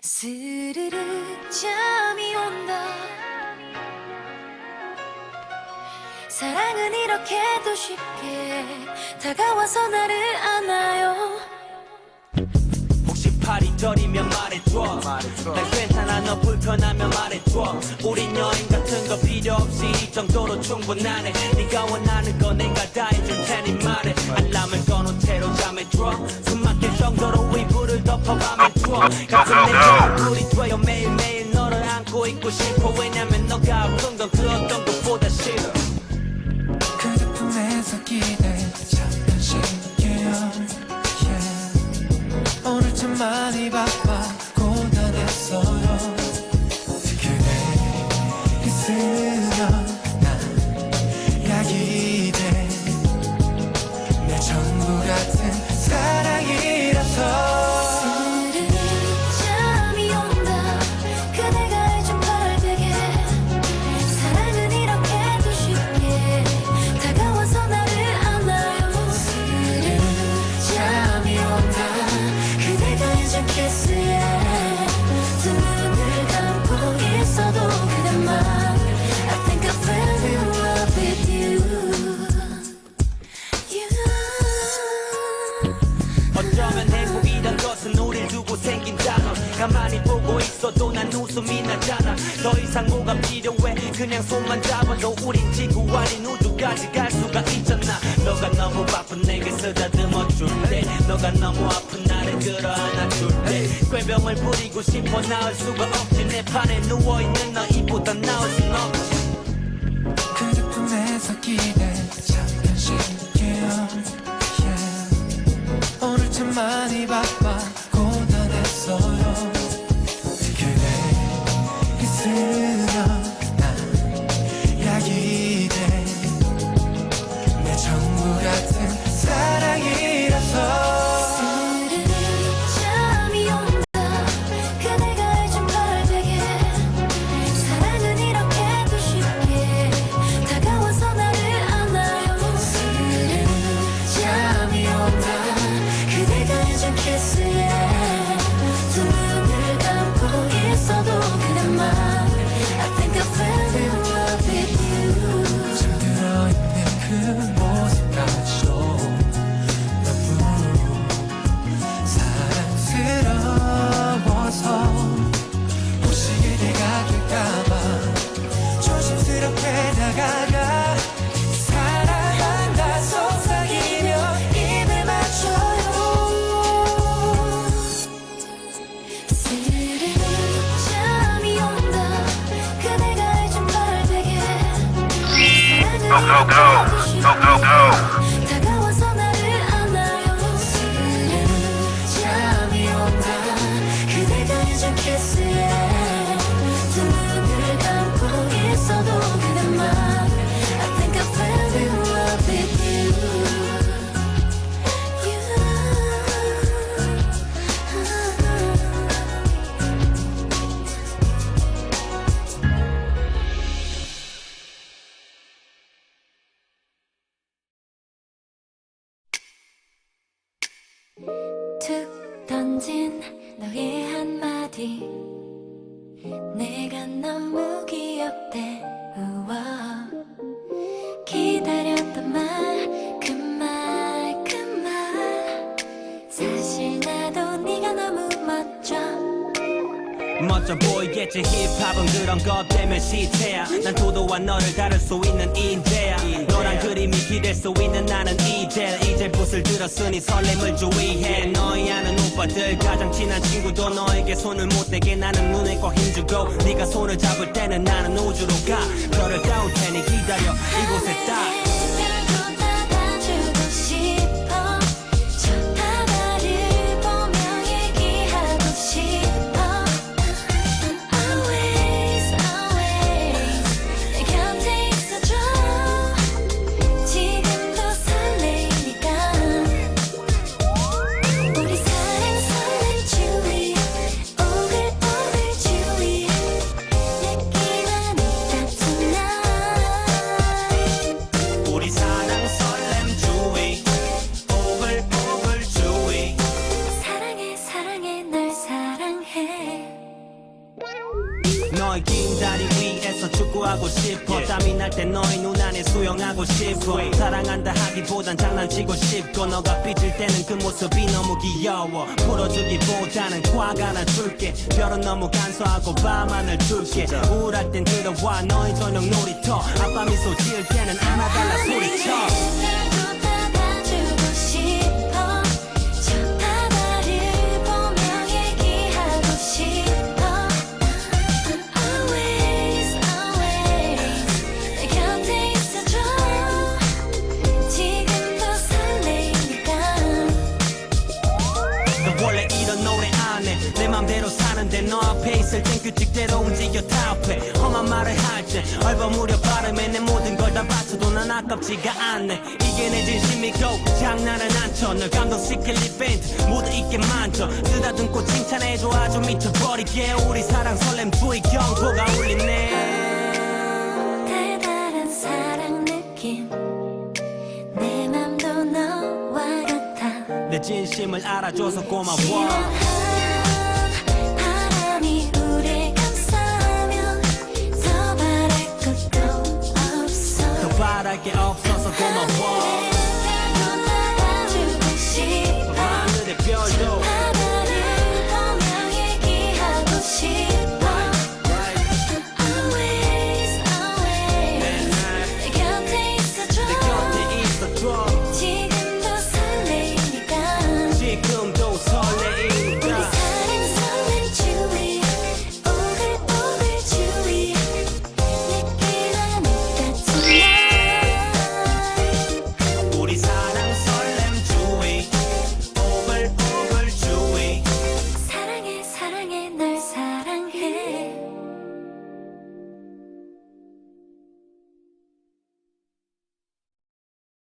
스르르 잠이 온다. 사랑은 이렇게도 쉽게 다가와서 나를 안아요. 혹시 팔이 저리면 말해줘. 난 괜찮아 너 불편하면 말해줘. 우린 여행 같은 거 필요 없이 이 정도로 충분하네. 네가 원하는 거 내가 다 해줄 테니 말해. 알람을 꺼놓은 채로 잠에 들어 숨 막힐 정도로 이불을 덮어가면 추워 arriba 있어도 난 웃음이 나잖아 더 이상 뭐가 필요해. 그냥 손만 잡아도 우린 지구 아닌 우주까지 갈 수가 있잖아. 너가 너무 바쁜 내게 쓰다듬어 줄래 너가 너무 아픈 나를 끌어안아줄래 꾀병을 부리고 싶어 나을 수가 없지. 내 판에 누워있는 너 이보다 나을 순 없지 다가가 사랑한다 속삭이며 입을 맞춰요. 스르르 잠이 온다. 그대가 해준 발베개 사랑은 내가 너무 귀엽대. 우와 멋져 보이겠지. 힙합은 그런 것 때문에 시체야. 난 도도한 너를 다룰 수 있는 인재야. 너란 그림이 기댈 수 있는 나는 이제 이제 붓을 들었으니 설렘을 주의해. 너희 아는 오빠들 가장 친한 친구도 너에게 손을 못 대게 나는 눈에 꼭 힘주고 네가 손을 잡을 때는 나는 우주로 가. 별을 따올 테니 기다려. 이곳에 딱 널 사랑해. 너의 긴 다리 위에서 축구하고 싶어. yeah. 땀이 날 때 너의 눈 안에 수영하고 싶어. Sweet. 사랑한다 하기보단 장난치고 싶고. 너가 삐질 때는 그 모습이 너무 귀여워. 풀어주기보다는 과가 나 줄게. 별은 너무 간소하고 밤하늘 줄게. 우울할 땐 들어와. 너의 저녁 놀이터. 아빠 미소 지을 때는 안아달라 소리쳐. 너 원래 이런 노래 안해내 맘대로 사는데 너 앞에 있을 땐 규칙대로 움직여 타협해 험한 말을 할 때 얼버무려 발음에 내 모든 걸 다 바쳐도 난 아깝지가 않네. 이게 내 진심이고 장난은 안쳐. 널 감동시킬 이벤트 모두 있게 만져. 쓰다듬고 칭찬해줘 아주 미쳐버리게. 우리 사랑 설렘 주의 경보가 울리네. 달달한 사랑 느낌 내 진심을 알아줘서 고마워. 바랄 게 없어서 고마워